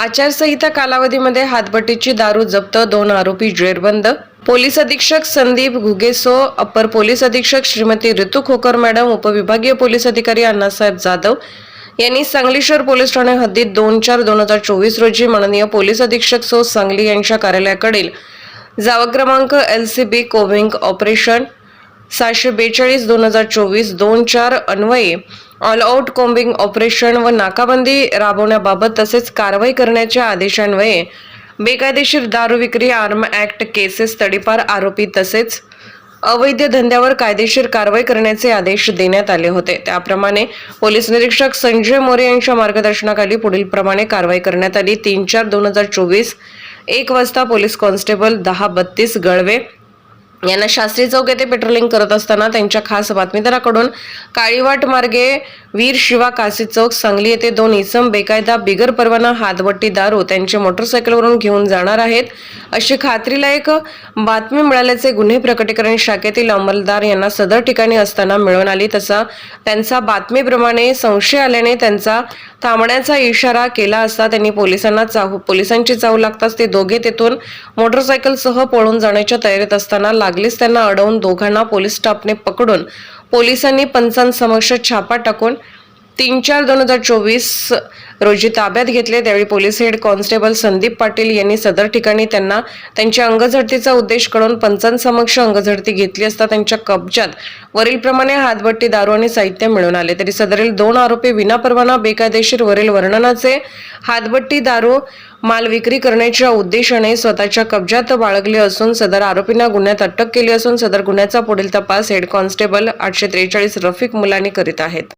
आचारसंहिता कालावधीमध्ये हातभट्टीची दारू जप्त दोन आरोपी जेरबंद. पोलीस अधीक्षक संदीप घुगेसो अप्पर पोलीस अधीक्षक श्रीमती ऋतू खोकर मॅडम उपविभागीय पोलीस अधिकारी अण्णासाहेब जाधव यांनी सांगली शहर पोलीस ठाणे हद्दीत दोन चार दोन हजार चोवीस रोजी माननीय पोलीस अधीक्षक सो सांगली यांच्या कार्यालयाकडील जावा क्रमांक L C B combing operation सहाशे बेचाळीस दोन हजार चोवीस दोन चार अन्वये ऑल आउट कोम्बिंग ऑपरेशन व नाकाबंदी राबवण्याबाबत तसेच कारवाई करण्याच्या आदेशान्वये बेकायदेशीर दारू विक्री आर्म ऍक्ट केसेस तडीपार आरोपी तसेच अवैध धंद्यावर कायदेशीर कारवाई करण्याचे आदेश देण्यात आले होते. त्याप्रमाणे पोलीस निरीक्षक संजय मोरे यांच्या मार्गदर्शनाखाली पुढील प्रमाणे कारवाई करण्यात आली. तीन चार दोन हजार चोवीस एक वाजता पोलीस कॉन्स्टेबल दहा बत्तीस गळवे यांना शास्त्री चौक येथे पेट्रोलिंग करत असताना त्यांच्या खास बातमीदाराकडून काळीवाट मार्गे वीर शिवा काशी चौक सांगली येथे दोन इसम बेकायदा बिगर परवाना हातबट्टी दारू त्यांचे मोटरसायकलवरून घेऊन जाणार आहेत. अशी खात्रीलायक बातमी मिळाल्याचे गुन्हे प्रकटीकरण शाखेतील अंमलदार यांना सदर ठिकाणी असताना मिळून आली. तसा त्यांचा बातमीप्रमाणे संशय आल्याने त्यांचा थांबण्याचा इशारा केला असता त्यांनी पोलिसांना चाहू पोलिसांची चाहू लागताच ते दोघे तेथून मोटरसायकलसह पळून जाण्याच्या तयारीत असताना लागलीच त्यांना अडवून दोघांना पोलीस स्टाफने पकडून पोलिसांनी पंचांसमक्ष छापा टाकून तीन चार दोन हजार चोवीस रोजी ताब्यात घेतले. त्यावेळी police head constable Sandeep Patil यांनी सदर ठिकाणी त्यांना त्यांच्या अंगझडतीचा उद्देश कळून पंचांसमक्ष अंगझडती घेतली असता त्यांच्या कब्जात वरीलप्रमाणे हातभट्टी दारू आणि साहित्य मिळून आले. तरी सदरील दोन आरोपी विनापरवाना बेकायदेशीर वरील वर्णनाचे हातभट्टी दारू माल विक्री करण्याच्या उद्देशाने स्वतःच्या कब्जात बाळगले असून सदर आरोपींना गुन्ह्यात अटक केली असून सदर गुन्ह्याचा पुढील तपास हेड कॉन्स्टेबल आठशे त्रेचाळीस रफिक मुलानी करीत आहेत.